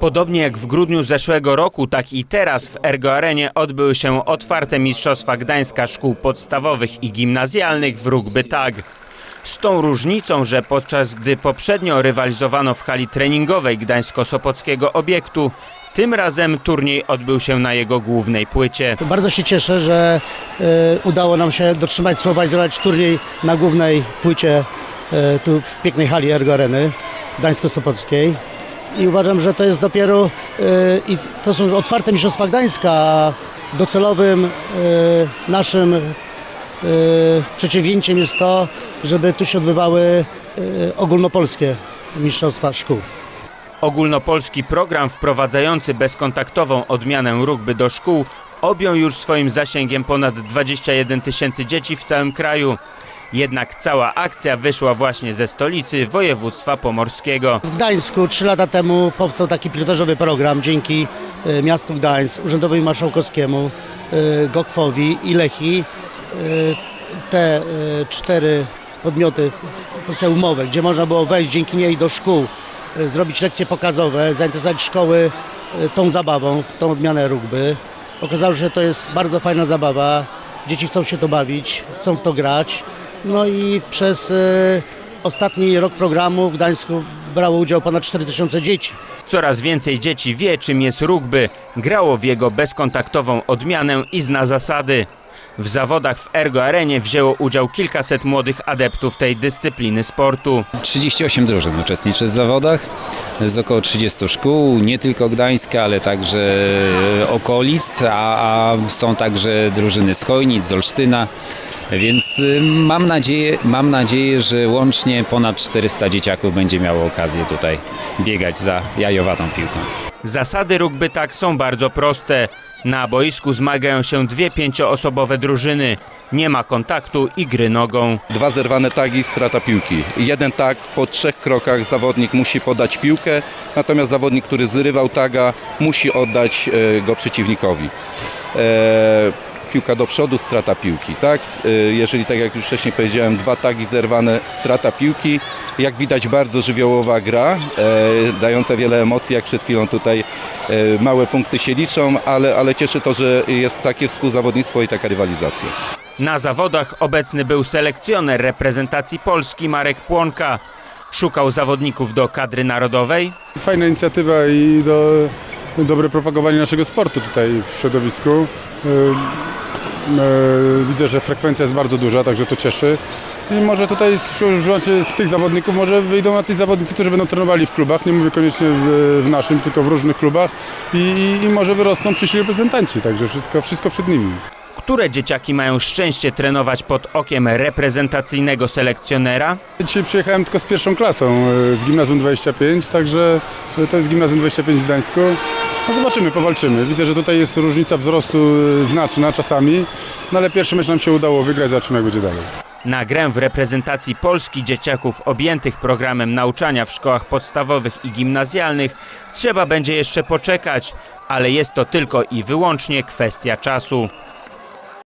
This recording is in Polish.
Podobnie jak w grudniu zeszłego roku, tak i teraz w Ergo Arenie odbyły się otwarte Mistrzostwa Gdańska Szkół Podstawowych i Gimnazjalnych w rugby tag. Z tą różnicą, że podczas gdy poprzednio rywalizowano w hali treningowej gdańsko-sopockiego obiektu, tym razem turniej odbył się na jego głównej płycie. Bardzo się cieszę, że e, udało nam się dotrzymać słowa i zrobić turniej na głównej płycie e, tu w pięknej hali Ergo Areny Gdańsko-Sopockiej. I uważam, że to jest dopiero e, i to są otwarte Mistrzostwa Gdańska, a docelowym e, naszym e, przedsięwzięciem jest to, żeby tu się odbywały ogólnopolskie Mistrzostwa Szkół. Ogólnopolski program wprowadzający bezkontaktową odmianę rugby do szkół objął już swoim zasięgiem ponad 21 tysięcy dzieci w całym kraju. Jednak cała akcja wyszła właśnie ze stolicy województwa pomorskiego. W Gdańsku trzy lata temu powstał taki pilotażowy program dzięki e, miastu Gdańsk, Urzędowi Marszałkowskiemu, e, GOKW-owi i Lechi. E, Te cztery podmioty umowę, gdzie można było wejść dzięki niej do szkół, zrobić lekcje pokazowe, zainteresować szkoły tą zabawą, w tą odmianę rugby. Okazało się, że to jest bardzo fajna zabawa. Dzieci chcą się to bawić, chcą w to grać. No i przez e, ostatni rok programu w Gdańsku brało udział ponad 4000 dzieci. Coraz więcej dzieci wie, czym jest rugby, grało w jego bezkontaktową odmianę i zna zasady. W zawodach w Ergo Arenie wzięło udział kilkaset młodych adeptów tej dyscypliny sportu. 38 drużyn uczestniczy w zawodach z około 30 szkół, nie tylko Gdańska, ale także okolic, a, a są także drużyny z Chojnic, z Olsztyna. Więc y, mam nadzieję, mam nadzieję, że łącznie ponad 400 dzieciaków będzie miało okazję tutaj biegać za jajowatą piłką. Zasady rugby tak są bardzo proste. Na boisku zmagają się dwie pięcioosobowe drużyny. Nie ma kontaktu i gry nogą. Dwa zerwane tagi, strata piłki. Jeden tag, po trzech krokach zawodnik musi podać piłkę, natomiast zawodnik, który zrywał taga, musi oddać e, go przeciwnikowi. E, piłka do przodu, strata piłki. Tak? E, Jeżeli, tak jak już wcześniej powiedziałem, dwa tagi zerwane, strata piłki. Jak widać, bardzo żywiołowa gra, e, dająca wiele emocji, jak przed chwilą tutaj e, małe punkty się liczą, ale, ale cieszy to, że jest takie współzawodnictwo i taka rywalizacja. Na zawodach obecny był selekcjoner reprezentacji Polski Marek Płonka. Szukał zawodników do kadry narodowej, Fajna inicjatywa i do, dobre propagowanie naszego sportu tutaj w środowisku. Y, Widzę, że frekwencja jest bardzo duża, także to cieszy. I może tutaj z- tych zawodników może wyjdą jacyś zawodnicy, którzy będą trenowali w klubach, nie mówię koniecznie w naszym, tylko w różnych klubach i, i, i może wyrosną przyszli reprezentanci, także wszystko, wszystko przed nimi. Które dzieciaki mają szczęście trenować pod okiem reprezentacyjnego selekcjonera. Dzisiaj przyjechałem tylko z pierwszą klasą y, z Gimnazjum 25, także y, to jest Gimnazjum 25 w Gdańsku. No zobaczymy, powalczymy. Widzę, że tutaj jest różnica wzrostu y, znaczna czasami, no ale pierwszy mecz nam się udało wygrać, zobaczymy jak będzie dalej. Na grę w reprezentacji Polski dzieciaków objętych programem nauczania w szkołach podstawowych i gimnazjalnych trzeba będzie jeszcze poczekać, ale jest to tylko i wyłącznie kwestia czasu.